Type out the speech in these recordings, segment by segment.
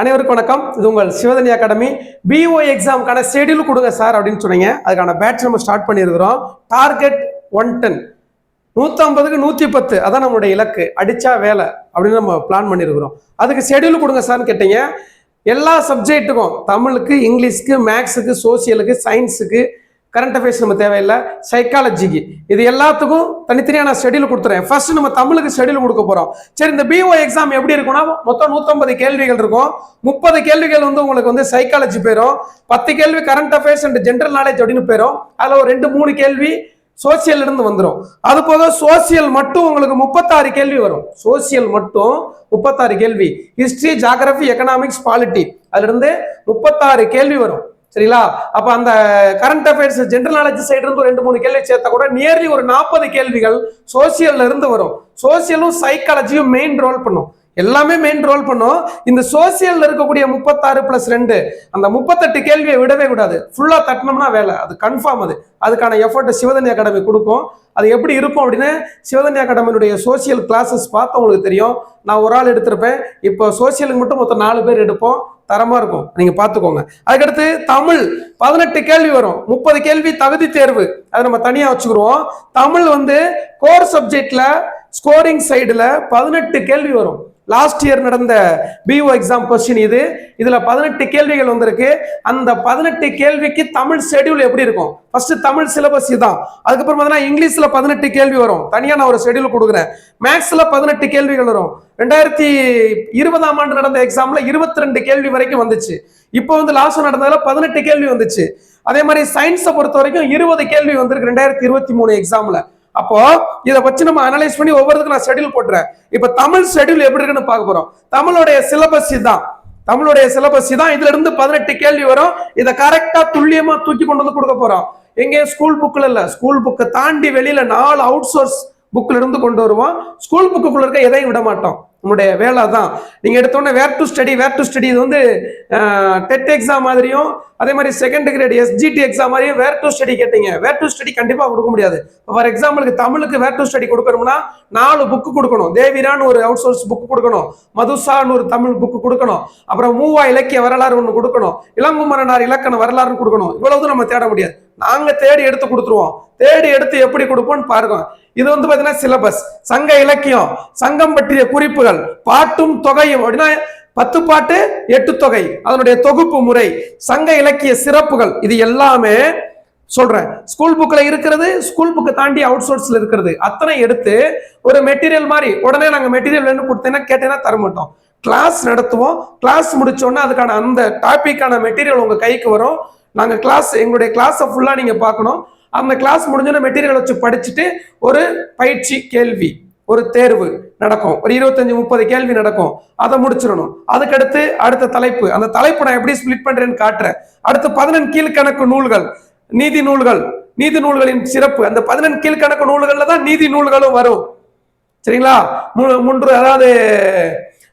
அனைவருக்கும் வணக்கம். இது உங்கள் சிவதனி அகாடமி. பிஓ எக்ஸாமுக்கான ஷெடியூல் கொடுங்க சார் அப்படின்னு சொன்னீங்க. அதுக்கான பேட்ச் நம்ம ஸ்டார்ட் பண்ணியிருக்கிறோம். டார்கெட் ஒன் டென் நூற்றம்பதுக்கு நூற்றி பத்து அதான் நம்மளுடைய இலக்கு. அடித்தா வேலை அப்படின்னு நம்ம பிளான் பண்ணியிருக்கிறோம். அதுக்கு ஷெடியூல் கொடுங்க சார்னு கேட்டீங்க. எல்லா சப்ஜெக்ட்டுக்கும் தமிழுக்கு இங்கிலீஷ்க்கு மேக்ஸுக்கு சோசியலுக்கு சயின்ஸுக்கு கரண்ட் அஃபேர்ஸ் நம்ம தேவையில்லை. சைக்காலஜிக்கு இது எல்லாத்துக்கும் தனித்தனியாக நான் ஷெடியூல் கொடுத்துறேன். ஃபர்ஸ்ட் நம்ம தமிழுக்கு ஷெடியூல் கொடுக்க போகிறோம் சரி இந்த பிஓ எக்ஸாம் எப்படி இருக்கும்னா மொத்தம் நூற்றம்பது கேள்விகள் இருக்கும். முப்பது கேள்விகள் வந்து உங்களுக்கு வந்து சைக்காலஜி போயிடும் பத்து கேள்வி current affairs and general knowledge அப்படின்னு போயிடும் அதில் ஒரு ரெண்டு மூணு கேள்வி சோசியல் இருந்து வந்துடும் அது போக சோசியல் மட்டும் உங்களுக்கு முப்பத்தாறு கேள்வி வரும். சோசியல் மட்டும் முப்பத்தாறு கேள்வி. ஹிஸ்டரி ஜாகிரபி எக்கனாமிக்ஸ் பாலிட்டி அதுல இருந்து முப்பத்தாறு கேள்வி வரும். சரிங்களா? அப்ப அந்த current affairs general knowledge side இருந்து ஒரு ரெண்டு மூணு கேள்வி சேர்த்தா கூட நியர்லி ஒரு நாற்பது கேள்விகள் சோசியல்ல இருந்து வரும். சோசியலும் சைக்காலஜியும் மெயின் ரோல் பண்ணும். எல்லாமே மெயின் ரோல் பண்ணும். இந்த சோசியல்ல இருக்கக்கூடிய முப்பத்தாறு பிளஸ் ரெண்டு அந்த முப்பத்தெட்டு கேள்வியை விடவே கூடாது. ஃபுல்லா தட்டினோம்னா வேலை. அது கன்ஃபார்ம் அது. அதுக்கான எஃபர்ட் சிவதனி அகாடமி கொடுக்கும். அது எப்படி இருக்கும் அப்படின்னு சிவதனி அகாடமியினுடைய சோசியல் கிளாஸஸ் பார்த்து உங்களுக்கு தெரியும். நான் ஒரு ஆள் எடுத்திருப்பேன். இப்போ சோசியலுக்கு மட்டும் மொத்தம் நாலு பேர் எடுப்போம். தரமா இருக்கும். நீங்க பாத்துக்கோங்க அதுக்கடுத்து தமிழ். பதினெட்டு கேள்வி வரும். முப்பது கேள்வி தகுதி தேர்வு. அதை நம்ம தனியா வச்சுக்கிருவோம். தமிழ் வந்து கோர் சப்ஜெக்ட்ல ஸ்கோரிங் சைடுல பதினெட்டு கேள்வி வரும். லாஸ்ட் இயர் நடந்த பிஓ எக்ஸாம் கொஸ்டின் இது. இதில் பதினெட்டு கேள்விகள் வந்திருக்கு. அந்த பதினெட்டு கேள்விக்கு தமிழ் ஷெடியூல் எப்படி இருக்கும்? ஃபர்ஸ்ட் தமிழ் சிலபஸ் இதுதான் அதுக்கப்புறம் பார்த்தீங்கன்னா இங்கிலீஷில் பதினெட்டு கேள்வி வரும். தனியாக நான் ஒரு ஷெடியூல் கொடுக்குறேன். மேக்ஸில் பதினெட்டு கேள்விகள் வரும். ரெண்டாயிரத்தி இருபதாம் ஆண்டு நடந்த எக்ஸாமில் இருபத்தி ரெண்டு கேள்வி வரைக்கும் வந்துச்சு. இப்போ வந்து லாஸ்ட் நடந்ததில் பதினெட்டு கேள்வி வந்துச்சு. அதே மாதிரி சயின்ஸை பொறுத்த வரைக்கும் இருபது கேள்வி வந்திருக்கு ரெண்டாயிரத்தி இருபத்தி மூணு எக்ஸாமில் அப்போ இதை வச்சு நம்ம அனலைஸ் பண்ணி ஒவ்வொருத்துக்கும் நான் ஷெடியூல் போட்டுறேன். இப்போ தமிழ் ஷெடியூல் எப்படி இருக்குன்னு பார்க்க போறோம். தமிழுடைய சிலபஸ் இதுதான் தமிழுடைய சிலபஸ் தான் இதுல இருந்து பதினெட்டு கேள்வி வரும். இதை கரெக்டா துல்லியமா தூக்கி கொண்டு வந்து கொடுக்க போறோம். எங்கேயும் ஸ்கூல் புக்ல இல்ல. ஸ்கூல் புக்கை தாண்டி வெளியில நாலு அவுட் சோர்ஸ் புக்ல இருந்து கொண்டு வருவோம். ஸ்கூல் புக்குக்குள்ள இருக்க எதையும் விட மாட்டோம். நம்முடைய வேலை தான் நீங்கள் எடுத்தோடனே where to study where to study இது வந்து டெட் எக்ஸாம் மாதிரியும் அதே மாதிரி செகண்ட் கிரேட் எஸ்ஜிடி எக்ஸாம் மாதிரியும் வேர் டு ஸ்டடி கேட்டீங்க. வேர் டு ஸ்டடி கண்டிப்பாக கொடுக்க முடியாது. ஃபார் எக்ஸாம்பிளுக்கு தமிழுக்கு வேர் டு ஸ்டடி கொடுக்கணும்னா நாலு புக்கு கொடுக்கணும். தேவிரான்னு ஒரு அவுட் சோர்ஸ் புக் கொடுக்கணும். மதுசான்னு ஒரு தமிழ் புக்கு கொடுக்கணும். அப்புறம் மூவா இலக்கிய வரலாறு ஒன்று கொடுக்கணும். இளங்குமரனார் இலக்கண வரலாறுன்னு கொடுக்கணும். இவ்வளவு நம்ம தேட முடியாது. நாங்கள் தேடி எடுத்து கொடுத்துருவோம். தேடி எடுத்து எப்படி கொடுப்போம்னு பாருங்க. இது வந்து பார்த்தீங்கன்னா சிலபஸ் சங்க இலக்கியம். சங்கம் பற்றிய குறிப்புகள். பாட்டும் தொகையும் அப்படின்னா பத்து பாட்டு எட்டு தொகை. அதனுடைய தொகுப்பு முறை சங்க இலக்கிய சிறப்புகள் இது எல்லாமே சொல்றேன். ஸ்கூல் புக்கில் இருக்கிறது ஸ்கூல் புக்கை தாண்டி அவுட் சோர்ஸில் இருக்கிறது. அத்தனை எடுத்து ஒரு மெட்டீரியல் மாதிரி உடனே நாங்க மெட்டீரியல் வேணும் கொடுத்தேன்னா கேட்டேன்னா தர மாட்டோம். கிளாஸ் நடத்துவோம். கிளாஸ் முடிச்சோன்னா அதுக்கான அந்த டாப்பிக்கான மெட்டீரியல் உங்க கைக்கு வரும். நாங்கள் கிளாஸ் எங்களுடைய கிளாஸை ஃபுல்லா நீங்க பார்க்கணும். அந்த கிளாஸ் முடிஞ்சோன்னா மெட்டீரியல் வச்சு படிச்சுட்டு ஒரு பயிற்சி கேள்வி. ஒரு தேர்வு நடக்கும். ஒரு இருபத்தஞ்சு முப்பது கேள்வி நடக்கும். அதை முடிச்சிடணும். அதுக்கடுத்து அடுத்த தலைப்பு. அந்த தலைப்பு நான் எப்படி ஸ்பிளிட் பண்றேன்னு காட்டுறேன். அடுத்து பதினெண் கீழ்கணக்கு நூல்கள் நீதி நூல்கள் நீதி நூல்களின் சிறப்பு. அந்த பதினெண் கீழ்கணக்கு நூல்கள்ல தான் நீதி நூல்களும் வரும். சரிங்களா? மூ- மூன்று அதாவது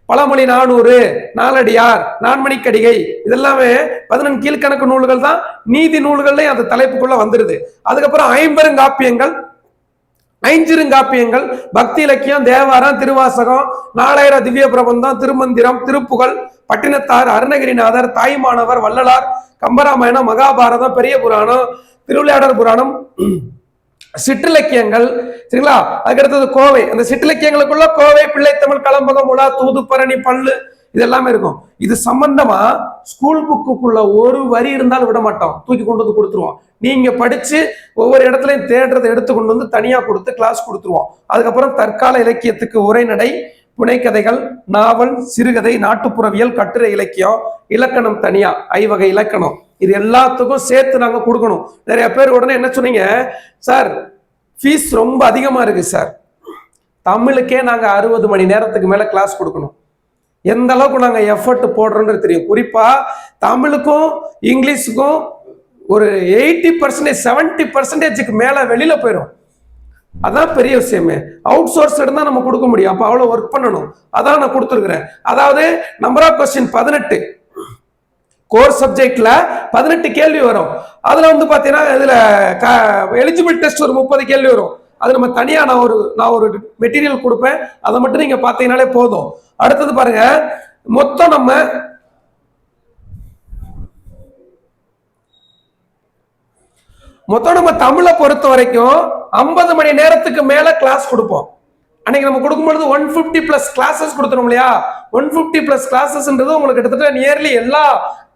பழமொழி நானூறு நாலடியார் நான்மணிக்கடிகை இதெல்லாமே பதினெண் கீழ்கணக்கு நூல்கள் தான் நீதி நூல்கள்லேயும் அந்த தலைப்புக்குள்ள வந்துருது. அதுக்கப்புறம் ஐம்பெருங்காப்பியங்கள் ஐஞ்சிருங்காப்பியங்கள் பக்தி இலக்கியம் தேவாரம் திருவாசகம் நாலாயிர திவ்ய பிரபந்தம் திருமந்திரம் திருப்புகழ் பட்டினத்தார் அருணகிரிநாதர் தாய்மானவர் வள்ளலார் கம்பராமாயணம் மகாபாரதம் பெரிய புராணம் திருவிளையாடல் புராணம் சிற்றிலக்கியங்கள். சரிங்களா? அதுக்கடுத்தது கோவை. அந்த சிற்றிலக்கியங்களுக்குள்ள கோவை பிள்ளைத்தமிழ் கலம்பகம் உலா தூதுப்பரணி பல்லு இது எல்லாமே இருக்கும். இது சம்பந்தமா ஸ்கூல் புக்குக்குள்ள ஒரு வரி இருந்தாலும் விட மாட்டோம். தூக்கி கொண்டு வந்து கொடுத்துருவோம். நீங்க படிச்சு ஒவ்வொரு இடத்துலையும் தேடுறதை எடுத்து கொண்டு வந்து தனியா கொடுத்து கிளாஸ் கொடுத்துருவோம். அதுக்கப்புறம் தற்கால இலக்கியத்துக்கு உரைநடை புனைக்கதைகள் நாவல் சிறுகதை நாட்டுப்புறவியல் கட்டுரை இலக்கியம் இலக்கணம் தனியா ஐவகை இலக்கணம். இது எல்லாத்துக்கும் சேர்த்து நாங்க கொடுக்கணும். நிறைய பேர் உடனே என்ன சொன்னீங்க? சார் ஃபீஸ் ரொம்ப அதிகமா இருக்கு சார். தமிழுக்கே நாங்க அறுபது மணி நேரத்துக்கு மேல கிளாஸ் கொடுக்கணும். எந்த அளவுக்கு நாங்கள் எஃபர்ட் போடுறோன்றது தெரியும். குறிப்பாக தமிழுக்கும் இங்கிலீஷுக்கும் ஒரு எயிட்டி பர்சன்டேஜ் செவன்டி பர்சன்டேஜுக்கு மேலே வெளியில் போயிடும் அதான் பெரிய விஷயமே. அவுட் சோர்ஸ் இருந்தால் நம்ம கொடுக்க முடியும். அப்போ அவ்வளோ ஒர்க் பண்ணணும். அதான் நான் கொடுத்துருக்குறேன். அதாவது நம்பர் ஆஃப் கொஸ்டின் பதினெட்டு. கோர் சப்ஜெக்ட்ல பதினெட்டு கேள்வி வரும். அதுல வந்து பாத்தீங்கன்னா இதுல எலிஜிபிள் டெஸ்ட் ஒரு முப்பது கேள்வி வரும். அது நம்ம தனியா நான் ஒரு நான் ஒரு மெட்டீரியல் கொடுப்பேன். அதை மட்டும் நீங்க பாத்தீங்கன்னாலே போதும். அடுத்தது பாருங்க மொத்தம் நம்ம மொத்தம் நம்ம தமிழை பொறுத்த வரைக்கும் ஐம்பது மணி நேரத்துக்கு மேல கிளாஸ் கொடுப்போம். அன்னைக்கு நம்ம கொடுக்கும்பொழுது ஒன் ஃபிஃப்டி பிளஸ் கிளாஸஸ் கொடுத்துரும் இல்லையா? ஒன் ஃபிஃப்டி பிளஸ் கிளாஸஸ்ன்றது உங்களுக்கு கிட்டத்தட்ட நியர்லி எல்லா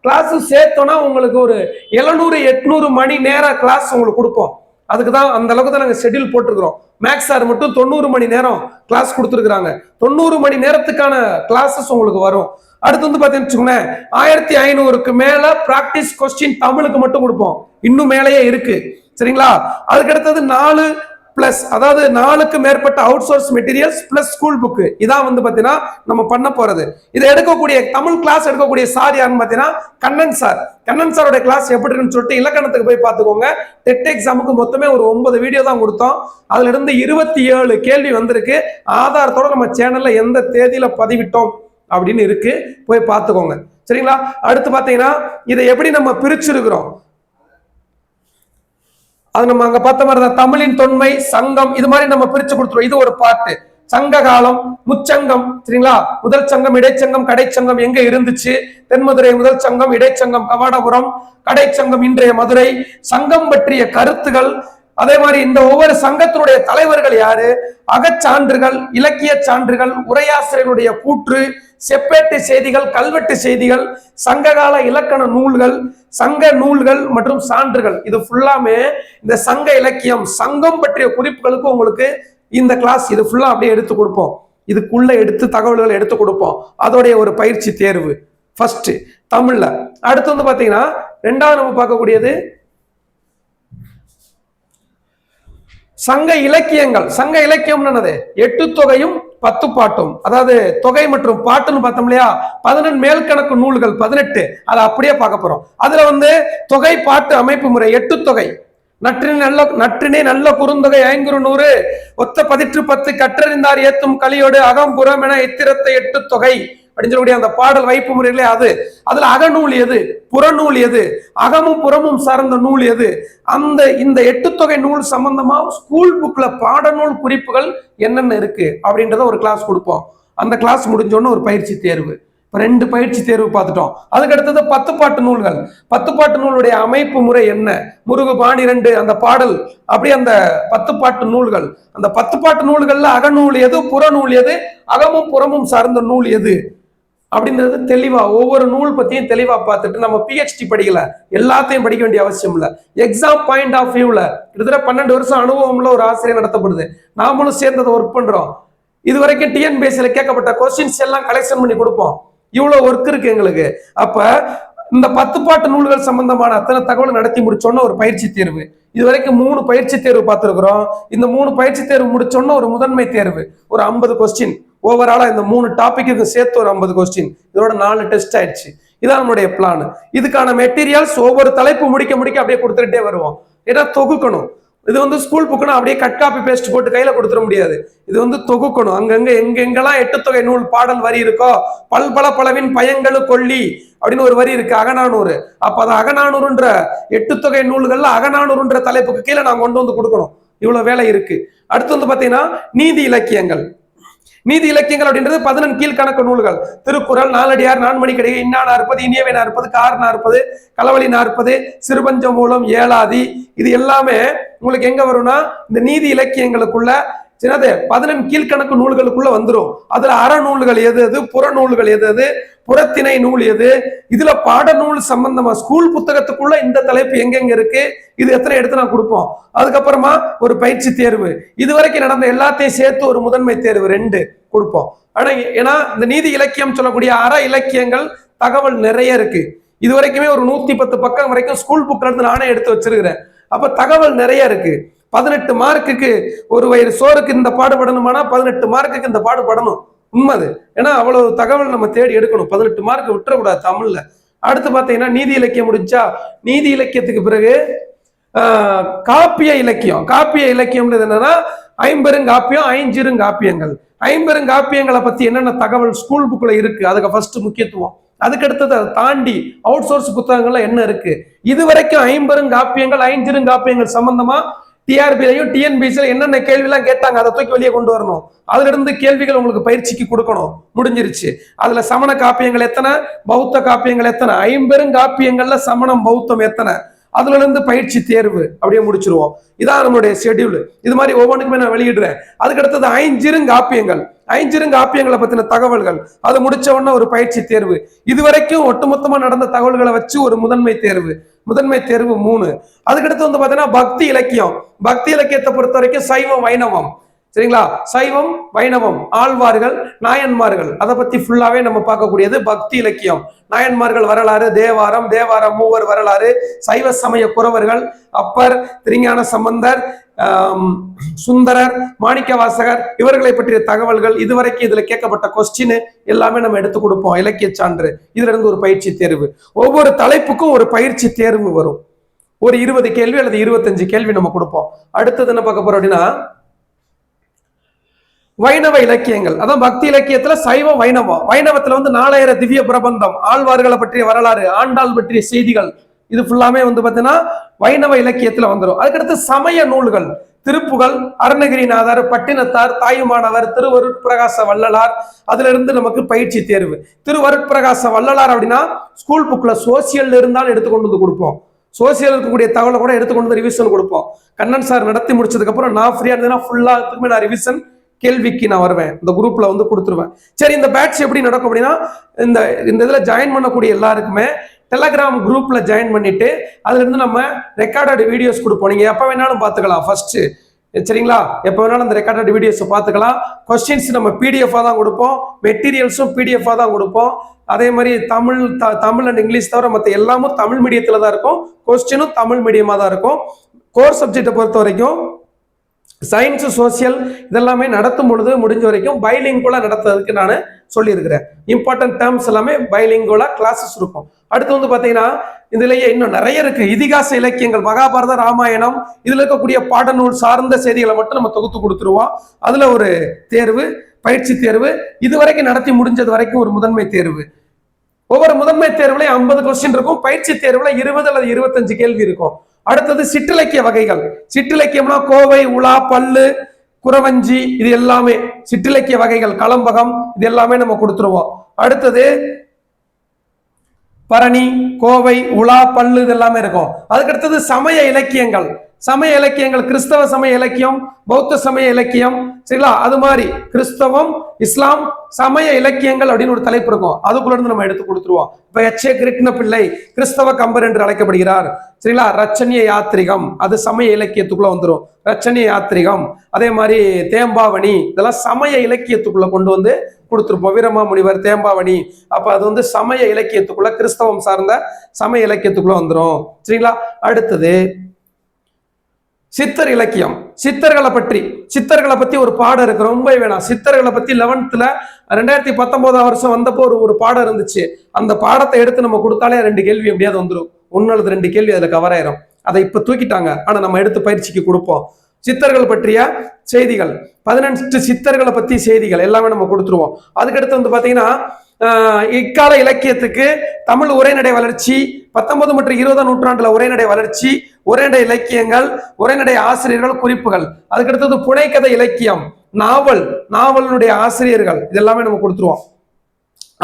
கிளாஸும் சேர்த்தோன்னா உங்களுக்கு ஒரு எழுநூறு எட்நூறு மணி நேரம் கிளாஸ் உங்களுக்கு கொடுப்போம். அதுக்கு தான் அந்த அளவுக்கு தான் நாங்கள் ஷெட்யூல் போட்டிருக்கிறோம். மேக்ஸ் சார் மட்டும் தொண்ணூறு மணி நேரம் கிளாஸ் கொடுத்துருக்குறாங்க. தொண்ணூறு மணி நேரத்துக்கான கிளாஸஸ் உங்களுக்கு வரும். அடுத்து வந்து பார்த்தீங்கன்னு வச்சுக்கோங்களேன் ஆயிரத்தி ஐநூறுக்கு மேலே ப்ராக்டிஸ் கொஸ்டின் தமிழுக்கு மட்டும் கொடுப்போம். இன்னும் மேலேயே இருக்கு. சரிங்களா? அதுக்கு அடுத்தது நாலு பிளஸ் அதாவது நாலுக்கு மேற்பட்ட outsource materials plus school book இதான் வந்து பார்த்தீங்கன்னா நம்ம பண்ண போறது. இதை எடுக்கக்கூடிய தமிழ் கிளாஸ் எடுக்கக்கூடிய சார் யாருன்னு பார்த்தீங்கன்னா கண்ணன் சார். கண்ணன் சாரோட கிளாஸ் எப்படி இருக்குன்னு சொல்லிட்டு இலக்கணத்துக்கு போய் பார்த்துக்கோங்க. டெட் எக்ஸாமுக்கு மொத்தமே ஒரு ஒன்பது வீடியோ தான் கொடுத்தோம். அதுல இருந்து இருபத்தி ஏழு கேள்வி வந்திருக்கு. ஆதாரத்தோட நம்ம சேனல்ல எந்த தேதியில பதிவிட்டோம் அப்படின்னு இருக்கு. போய் பார்த்துக்கோங்க. சரிங்களா? அடுத்து பார்த்தீங்கன்னா இதை எப்படி நம்ம பிரிச்சிருக்கிறோம்? அது நம்ம அங்க பார்த்த மாதிரி தான் தமிழின் தொன்மை சங்கம் இது மாதிரி நம்ம பிரிச்சு கொடுத்துருவோம். இது ஒரு பாட்டு சங்க காலம் முச்சங்கம் சரிங்களா? முதல் சங்கம் இடைச்சங்கம் கடைச்சங்கம் எங்க இருந்துச்சு? தென்மதுரை முதல் சங்கம் இடைச்சங்கம் கவாடபுரம் கடைச்சங்கம் இன்றைய மதுரை. சங்கம் பற்றிய கருத்துகள் அதே மாதிரி இந்த ஒவ்வொரு சங்கத்தினுடைய தலைவர்கள் யாரு? அகச்சான்றுகள் இலக்கிய சான்றுகள் உரையாசிரியருடைய கூற்று செப்பேட்டு செய்திகள் கல்வெட்டு செய்திகள் சங்ககால இலக்கண நூல்கள் சங்க நூல்கள் மற்றும் சான்றுகள். இது ஃபுல்லாமே இந்த சங்க இலக்கியம் சங்கம் பற்றிய குறிப்புகளுக்கு உங்களுக்கு இந்த கிளாஸ் இது ஃபுல்லா அப்படியே எடுத்து கொடுப்போம். இதுக்குள்ள எடுத்து தகவல்களை எடுத்து கொடுப்போம். அதோடைய ஒரு பயிற்சி தேர்வு. ஃபர்ஸ்ட் தமிழ்ல. அடுத்து வந்து பாத்தீங்கன்னா ரெண்டாவது நம்ம பார்க்கக்கூடியது சங்க இலக்கியங்கள் சங்க இலக்கியம் என்னது? எட்டு தொகையும் பத்து பாட்டும். அதாவது தொகை மற்றும் பாட்டுன்னு பார்த்தோம் இல்லையா? பதினெண் மேல்கணக்கு நூல்கள் பதினெட்டு. அதை அப்படியே பார்க்க போறோம். அதுல வந்து தொகை பாட்டு அமைப்பு முறை எட்டு தொகை. நற்றினை நல்ல நற்றினை நல்ல குறுந்தொகை ஐங்குறு நூறு. ஒத்த பதிற்று பத்து கற்றறிந்தார் ஏத்தும் கலியோடு அகம்புறம் என எத்திரத்தை எட்டு தொகை. அப்படின்னு சொல்லக்கூடிய அந்த பாடல் வைப்பு முறைகளே அது. அதுல அகநூல் எது? புறநூல் எது? அகமும் புறமும் சார்ந்த நூல் எது? அந்த இந்த எட்டு தொகை நூல் சம்பந்தமா ஸ்கூல் புக்ல பாடநூல் குறிப்புகள் என்னென்ன இருக்கு? அப்படின்றத ஒரு கிளாஸ் கொடுப்போம். அந்த கிளாஸ் முடிஞ்சோன்னு ஒரு பயிற்சி தேர்வு. இப்போ ரெண்டு பயிற்சி தேர்வு பார்த்துட்டோம். அதுக்கு அடுத்தது பத்து பாட்டு நூல்கள். பத்து பாட்டு நூலுடைய அமைப்பு முறை என்ன? முருகு பாணிரண்டு அந்த பாடல். அப்படியே அந்த பத்து பாட்டு நூல்கள். அந்த பத்து பாட்டு நூல்களில் அகநூல் எது? புறநூல் எது? அகமும் புறமும் சார்ந்த நூல் எது? அப்படின்றது தெளிவா ஒவ்வொரு நூல் பத்தியும் தெளிவா பார்த்துட்டு நம்ம பிஹெச்டி படிக்கல. எல்லாத்தையும் படிக்க வேண்டிய அவசியம் இல்ல. எக்ஸாம் பாயிண்ட் ஆஃப் வியூல கிட்டத்தட்ட பன்னெண்டு வருஷம் அனுபவம்ல ஒரு ஆசிரியர் நடத்தப்படுது. நாமளும் சேர்ந்து அதை ஒர்க் பண்றோம். இது வரைக்கும் டிஎன்பிஎஸ்சியில் கேட்கப்பட்ட கொஸ்டின்ஸ் எல்லாம் கலெக்ஷன் பண்ணி கொடுப்போம். இவ்வளவு ஒர்க் இருக்கு எங்களுக்கு. அப்ப இந்த பத்து பாட்டு நூல்கள் சம்பந்தமான அத்தனை தகவலை நடத்தி முடிச்சோன்னு ஒரு பயிற்சி தேர்வு. இது வரைக்கும் மூணு பயிற்சி தேர்வு பார்த்துருக்குறோம். இந்த மூணு பயிற்சி தேர்வு முடிச்சோன்னா ஒரு முதன்மை தேர்வு. ஒரு ஐம்பது கொஸ்டின் ஓவராலாக இந்த மூணு டாப்பிக்கு சேர்த்து ஒரு ஐம்பது கொஸ்டின் இதோட நாலு டெஸ்ட் ஆயிடுச்சு. இதான் நம்மளுடைய பிளான் இதுக்கான மெட்டீரியல்ஸ் ஒவ்வொரு தலைப்பு முடிக்க முடிக்க அப்படியே கொடுத்துக்கிட்டே வருவோம். ஏன்னா தொகுக்கணும். இது வந்து ஸ்கூல் புக்குனா அப்படியே கட் காப்பி பேஸ்ட் போட்டு கையில கொடுத்துட முடியாது. இது வந்து தொகுக்கணும். அங்கங்க எங்கெங்கெல்லாம் எட்டுத்தொகை எட்டு தொகை நூல் பாடல் வரி இருக்கோ பல்பல பலவின் பயங்களு கொல்லி அப்படின்னு ஒரு வரி இருக்கு அகநானூறு. அப்ப அது அகநானூறுன்ற எட்டு தொகை நூல்கள்ல அகநானூறுன்ற தலைப்புக்கு கீழே நான் கொண்டு வந்து கொடுக்கணும். இவ்வளவு வேலை இருக்கு. அடுத்து வந்து பாத்தீங்கன்னா நீதி இலக்கியங்கள். நீதி இலக்கியங்கள் அப்படின்றது பதினெண் கீழ்கணக்கு நூல்கள். திருக்குறள் நாலடியார் நான்மணி கிடையாது இன்னா நாற்பது இனியவை நாற்பது கார் நாற்பது களவழி நாற்பது சிறுபஞ்ச மூலம் ஏழாதி. இது எல்லாமே உங்களுக்கு எங்க வரும்னா இந்த நீதி இலக்கியங்களுக்குள்ள சின்னது பதினெண் கீழ்கணக்கு நூல்களுக்குள்ள வந்துடும் அதுல அறநூல்கள் எது எது புறநூல்கள் எது எது புறத்திணை நூல் எது இதுல பாடநூல் சம்பந்தமா ஸ்கூல் புத்தகத்துக்குள்ள இந்த தலைப்பு எங்கெங்க இருக்கு இது எத்தனை எடுத்து நான் கொடுப்போம். அதுக்கப்புறமா ஒரு பயிற்சி தேர்வு. இது வரைக்கும் நடந்த எல்லாத்தையும் சேர்த்து ஒரு முதன்மை தேர்வு ரெண்டு கொடுப்போம். ஆனா ஏன்னா இந்த நீதி இலக்கியம் சொல்லக்கூடிய அற இலக்கியங்கள் தகவல் நிறைய இருக்கு. இது வரைக்குமே ஒரு நூத்தி பத்து பக்கம் வரைக்கும் ஸ்கூல் புக்ல இருந்து நானே எடுத்து வச்சிருக்கிறேன். அப்ப தகவல் நிறைய இருக்கு. பதினெட்டு மார்க்குக்கு ஒரு வயிறு சோறுக்கு இந்த பாடுபடணுமானா பதினெட்டு மார்க்குக்கு இந்த பாடுபடணும் உண்மை அது ஏன்னா அவ்வளவு தகவல் நம்ம தேடி எடுக்கணும். பதினெட்டு மார்க் விட்டுறக்கூடாது தமிழ்ல. அடுத்து பார்த்தீங்கன்னா நீதி இலக்கியம் முடிஞ்சா நீதி இலக்கியத்துக்கு பிறகு ஆஹ், காப்பிய இலக்கியம். காப்பிய இலக்கியம்ன்றது என்னன்னா ஐம்பெருங்காப்பியம் ஐஞ்சிருங்காப்பியங்கள் ஐம்பெருங்காப்பியங்களை பத்தி என்னென்ன தகவல் ஸ்கூல் புக்கில் இருக்கு? அதுக்கு ஃபர்ஸ்ட் முக்கியத்துவம். அதுக்கு அடுத்தது அதை தாண்டி அவுட் சோர்ஸ் புத்தகங்கள்ல என்ன இருக்கு? இது வரைக்கும் ஐம்பெருங்காப்பியங்கள் ஐஞ்சிருங்காப்பியங்கள் சம்பந்தமா டிஆர்பிலையும் டிஎன்பிசியில் என்னென்ன கேள்விலாம் கேட்டாங்க அதை தூக்கி வெளியே கொண்டு வரணும். அதுல இருந்து கேள்விகள் உங்களுக்கு பயிற்சிக்கு கொடுக்கணும். முடிஞ்சிருச்சு. அதுல சமண காப்பியங்கள் எத்தனை? பௌத்த காப்பியங்கள் எத்தனை? ஐம்பெரும் காப்பியங்கள்ல சமணம் பௌத்தம் எத்தனை? அதுல இருந்து பயிற்சி தேர்வு. அப்படியே முடிச்சிருவோம். இதான் நம்மளுடைய ஷெட்யூல் இது மாதிரி ஒவ்வொன்றுக்குமே நான் வெளியிடுறேன். அதுக்கு அடுத்தது ஐஞ்சிருங்காப்பியங்கள் ஐஞ்சிருங்காப்பியங்களை பத்தின தகவல்கள். அது முடிச்ச உடனே ஒரு பயிற்சி தேர்வு. இதுவரைக்கும் ஒட்டுமொத்தமா நடந்த தகவல்களை வச்சு ஒரு முதன்மை தேர்வு. முதன்மை தேர்வு மூணு. அதுக்கடுத்து வந்து பார்த்தீங்கன்னா பக்தி இலக்கியம். பக்தி இலக்கியத்தை பொறுத்த வரைக்கும் சைவம் வைணவம். சரிங்களா? சைவம் வைணவம் ஆழ்வார்கள் நாயன்மார்கள். அதை பத்தி ஃபுல்லாவே நம்ம பார்க்கக்கூடியது பக்தி இலக்கியம். நாயன்மார்கள் வரலாறு தேவாரம் தேவாரம் மூவர் வரலாறு சைவ சமய குறவர்கள் அப்பர் திருஞான சம்பந்தர் சுந்தரர் மாணிக்க வாசகர் இவர்களை பற்றிய தகவல்கள் இதுவரைக்கும் இதுல கேட்கப்பட்ட கொஸ்டின் எல்லாமே நம்ம எடுத்து கொடுப்போம். இலக்கிய சான்று. இதுல இருந்து ஒரு பயிற்சி தேர்வு. ஒவ்வொரு தலைப்புக்கும் ஒரு பயிற்சி தேர்வு வரும். ஒரு இருபது கேள்வி அல்லது இருபத்தஞ்சு கேள்வி நம்ம கொடுப்போம். அடுத்தது என்ன பார்க்க போறோம் அப்படின்னா வைணவ இலக்கியங்கள். அதான் பக்தி இலக்கியத்துல சைவம் வைணவம். வைணவத்துல வந்து நாலாயிரம் திவ்ய பிரபந்தம். ஆழ்வார்களை பற்றிய வரலாறு ஆண்டாள் பற்றிய செய்திகள். இது ஃபுல்லாமே வந்து பார்த்தீங்கன்னா வைணவ இலக்கியத்துல வந்துடும் அதுக்கடுத்து சமய நூல்கள். திருப்புகள் அருணகிரிநாதர் பட்டினத்தார் தாயுமானவர் திருவருட்பிரகாச வள்ளலார். அதுல இருந்து நமக்கு பயிற்சி தேர்வு. திருவருட்பிரகாச வள்ளலார் அப்படின்னா ஸ்கூல் புக்ல சோசியல் இருந்தாலும் எடுத்து கொண்டு வந்து கொடுப்போம். சோசியல் இருக்கக்கூடிய தகவலை கூட எடுத்து கொண்டு வந்து ரிவிஷன் கொடுப்போம். கண்ணன் சார் நடத்தி முடிச்சதுக்கு அப்புறம் நான் ஃப்ரீயா இருந்தேன்னா ஃபுல்லா நான் ரிவிஷன் கேள்விக்கு நான் வருவேன். இந்த குரூப்ல வந்து கொடுத்துருவேன். சரி இந்த பேட்ச் எப்படி நடக்கும் அப்படின்னா இந்த இந்த இதில் ஜாயின் பண்ணக்கூடிய எல்லாருக்குமே டெலகிராம் குரூப்ல ஜாயின் பண்ணிட்டு அதுல இருந்து நம்ம ரெக்கார்டட் வீடியோஸ் கொடுப்போம். நீங்க எப்போ வேணாலும் பார்த்துக்கலாம். ஃபர்ஸ்ட் சரிங்களா? எப்போ வேணாலும் அந்த ரெக்கார்டட் வீடியோஸை பார்த்துக்கலாம். கொஸ்டின்ஸ் நம்ம பிடிஎஃபாக தான் கொடுப்போம். மெட்டீரியல்ஸும் பிடிஎஃபாக தான் கொடுப்போம். அதே மாதிரி Tamil the Tamil and English தவிர மற்ற எல்லாமும் தமிழ் மீடியத்தில் தான் இருக்கும். கொஸ்டினும் தமிழ் மீடியமாக தான் இருக்கும். கோர் சப்ஜெக்டை பொறுத்த வரைக்கும் சயின்ஸு சோசியல் இதெல்லாமே நடத்தும் பொழுது முடிஞ்ச வரைக்கும் பைலிங்குலாக நடத்துறதுக்கு நான் சொல்லியிருக்கிறேன். இம்பார்ட்டன்ட் டேர்ம்ஸ் எல்லாமே பைலிங்குலாக கிளாஸஸ் இருக்கும். அடுத்து வந்து பார்த்தீங்கன்னா இதுலேயே இன்னும் நிறைய இருக்கு. இதிகாச இலக்கியங்கள் மகாபாரத ராமாயணம் இதில் இருக்கக்கூடிய பாடநூல் சார்ந்த செய்திகளை மட்டும் நம்ம தொகுத்து கொடுத்துருவோம். அதில் ஒரு தேர்வு பயிற்சி தேர்வு இதுவரைக்கும் நடத்தி முடிஞ்சது வரைக்கும் ஒரு முதன்மை தேர்வு. ஒவ்வொரு முதன்மை தேர்வுலையும் ஐம்பது கொஸ்டின் இருக்கும். பயிற்சி தேர்வில் இருபது அல்லது இருபத்தஞ்சு கேள்வி இருக்கும். அடுத்தது சிற்றிலக்கிய வகைகள். சிற்றிலக்கியம்னா கோவை உலா பல்லு குறவஞ்சி இது எல்லாமே சிற்றிலக்கிய வகைகள். களம்பகம் இது எல்லாமே நம்ம கொடுத்துருவோம். அடுத்தது பரணி கோவை உலா பல்லு இது எல்லாமே இருக்கும். அதுக்கு அடுத்தது சமய இலக்கியங்கள். சமய இலக்கியங்கள் கிறிஸ்தவ சமய இலக்கியம் பௌத்த சமய இலக்கியம் சரிங்களா? அது மாதிரி கிறிஸ்தவம் இஸ்லாம் சமய இலக்கியங்கள் அப்படின்னு ஒரு தலைப்பு இருக்கும். அதுக்குள்ள இருந்து நம்ம எடுத்து கொடுத்துருவோம். இப்ப எச். ஏ. பிள்ளை கிறிஸ்தவ கம்பர் என்று அழைக்கப்படுகிறார். சரிங்களா? ரச்சனிய யாத்திரிகம். அது சமய இலக்கியத்துக்குள்ள வந்துடும் ரச்சனிய யாத்திரிகம். அதே மாதிரி தேம்பாவணி. இதெல்லாம் சமய இலக்கியத்துக்குள்ள கொண்டு வந்து கொடுத்துருப்போம். வீரமா முனிவர் தேம்பாவணி. அப்ப அது வந்து சமய இலக்கியத்துக்குள்ள கிறிஸ்தவம் சார்ந்த சமய இலக்கியத்துக்குள்ள வந்துடும் சரிங்களா? அடுத்தது சித்தர் இலக்கியம். சித்தர்களை பற்றி சித்தர்களை பற்றி ஒரு பாடம் இருக்கு ரொம்ப வேணாம். சித்தர்களை பற்றி லெவன்த்தில் ரெண்டாயிரத்தி பத்தொம்போதாம் வருஷம் வந்தப்போ ஒரு ஒரு பாடம் இருந்துச்சு. அந்த பாடத்தை எடுத்து நம்ம கொடுத்தாலே ரெண்டு கேள்வி எப்படியாவது வந்துடும் ஒன்று அல்லது ரெண்டு கேள்வி அதில் கவர் ஆயிரும். அதை இப்போ தூக்கிட்டாங்க. ஆனால் நம்ம எடுத்து பயிற்சிக்கு கொடுப்போம். சித்தர்கள் பற்றிய செய்திகள். பதினெட்டு சித்தர்களை பற்றி செய்திகள் எல்லாமே நம்ம கொடுத்துருவோம். அதுக்கடுத்து வந்து பார்த்தீங்கன்னா இக்கால இலக்கியத்துக்கு தமிழ் உரைநடை வளர்ச்சி பத்தொன்பது மற்றும் இருபதாம் நூற்றாண்டுல உரைநடை வளர்ச்சி உரைநடை இலக்கியங்கள் உரைநடை ஆசிரியர்கள் குறிப்புகள். அதுக்கடுத்தது புனைக்கதை இலக்கியம் நாவல் நாவலினுடைய ஆசிரியர்கள். இதெல்லாமே நம்ம கொடுத்துருவோம்.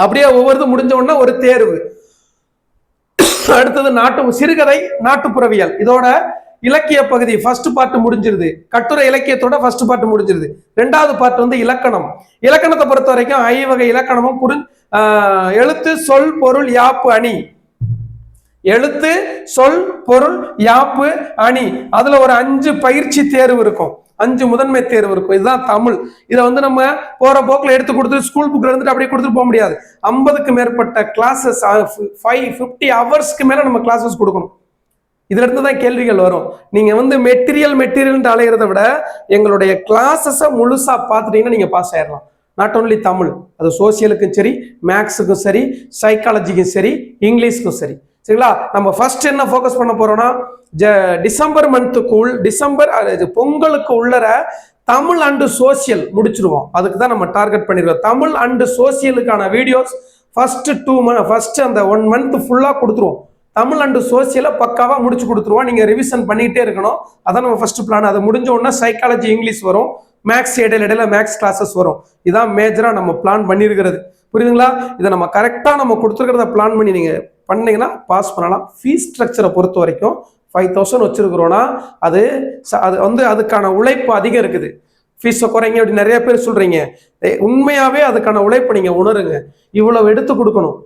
அப்படியே ஒவ்வொருது முடிஞ்ச உடனே ஒரு தேர்வு. அடுத்தது நாட்டு சிறுகதை நாட்டுப்புறவியல். இதோட இலக்கிய பகுதி ஃபர்ஸ்ட் பார்ட் முடிஞ்சிருது. கட்டுரை இலக்கியத்தோட ஃபர்ஸ்ட் பார்ட் முடிஞ்சிருது. ரெண்டாவது பார்ட் வந்து இலக்கணம். இலக்கணத்தை பொறுத்த வரைக்கும் ஐவகை இலக்கணமும் புரி எழுத்து சொல் பொருள் யாப்பு அணி. எழுத்து சொல் பொருள் யாப்பு அணி. அதுல ஒரு அஞ்சு பயிற்சி தேர்வு இருக்கும். அஞ்சு முதன்மை தேர்வு இருக்கும். இதுதான் தமிழ். இதை வந்து நம்ம போற போக்கில் எடுத்து கொடுத்து ஸ்கூல் புக்ல இருந்துட்டு அப்படியே கொடுத்துட்டு போக முடியாது. ஐம்பதுக்கு மேற்பட்ட கிளாஸஸ் ஃபைவ் ஃபிஃப்டி ஹவர்ஸ்க்கு மேல நம்ம கிளாஸஸ் கொடுக்கணும். இதுல இருந்து தான் கேள்விகள் வரும். நீங்க வந்து மெட்டீரியல் மெட்டீரியல் அலைகிறத விட எங்களுடைய கிளாஸஸை முழுசா பார்த்துட்டீங்கன்னா நீங்க பாஸ் ஆயிடலாம் நாட் ஓன்லி தமிழ் அது சோசியலுக்கும் சரி மேக்ஸுக்கும் சரி சைக்காலஜிக்கும் சரி இங்கிலீஷ்க்கும் சரி. சரிங்களா? நம்ம ஃபர்ஸ்ட் என்ன ஃபோக்கஸ் பண்ண போறோம்னா ஜ டிசம்பர் மந்த்துக்குள் டிசம்பர் பொங்கலுக்கு உள்ளர தமிழ் அண்டு சோசியல் முடிச்சிருவோம். அதுக்கு தான் நம்ம டார்கெட் பண்ணிருக்கோம். Tamil and சோசியலுக்கான videos first two month first அந்த ஒன் மந்த் ஃபுல்லாக கொடுத்துருவோம். தமிழ் அண்டு சோசியலை பக்காவாக முடிச்சு கொடுத்துருவோம். நீங்கள் ரிவிஷன் பண்ணிகிட்டே இருக்கணும். அதான் நம்ம ஃபர்ஸ்ட் பிளான் அது முடிஞ்ச உடனே சைக்காலஜி இங்கிலீஷ் வரும். மேக்ஸ் இடையில இடையில மேக்ஸ் கிளாஸஸ் வரும். இதான் மேஜராக நம்ம பிளான் பண்ணியிருக்கிறது புரியுதுங்களா? இதை நம்ம கரெக்டாக நம்ம கொடுத்துருக்கிறத பிளான் பண்ணி நீங்கள் பண்ணீங்கன்னா பாஸ் பண்ணலாம். ஃபீஸ் ஸ்ட்ரக்சரை பொறுத்த வரைக்கும் ஃபைவ் தௌசண்ட் வச்சிருக்கிறோன்னா அது அது வந்து அதுக்கான உழைப்பு அதிகம் இருக்குது. ஃபீஸை குறைங்க அப்படி நிறைய பேர் சொல்றீங்க. உண்மையாகவே உண்மையாவே அதுக்கான உழைப்பை நீங்க உணருங்க. இவ்வளவு எடுத்து கொடுக்கணும்.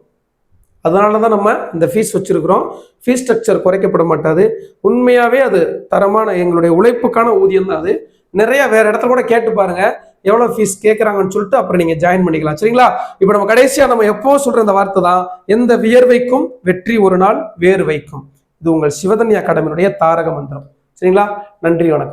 அதனால தான் நம்ம இந்த ஃபீஸ் வச்சிருக்கிறோம். ஃபீஸ் ஸ்ட்ரக்சர் குறைக்கப்பட மாட்டாது. உண்மையாவே அது தரமான எங்களுடைய உழைப்புக்கான ஊதியம் தான் அது. நிறைய வேற இடத்துல கூட கேட்டு பாருங்க. எவ்வளவு ஃபீஸ் கேட்குறாங்கன்னு சொல்லிட்டு அப்புறம் நீங்க ஜாயின் பண்ணிக்கலாம். சரிங்களா? இப்போ நம்ம கடைசியா நம்ம எப்போ சொல்ற இந்த வார்த்தை தான்? எந்த வியர்வைக்கும் வெற்றி ஒரு நாள் வேறு வைக்கும் இது உங்கள் சிவதன்யா அகாடமியினுடைய தாரக மந்திரம். சரிங்களா? நன்றி வணக்கம்.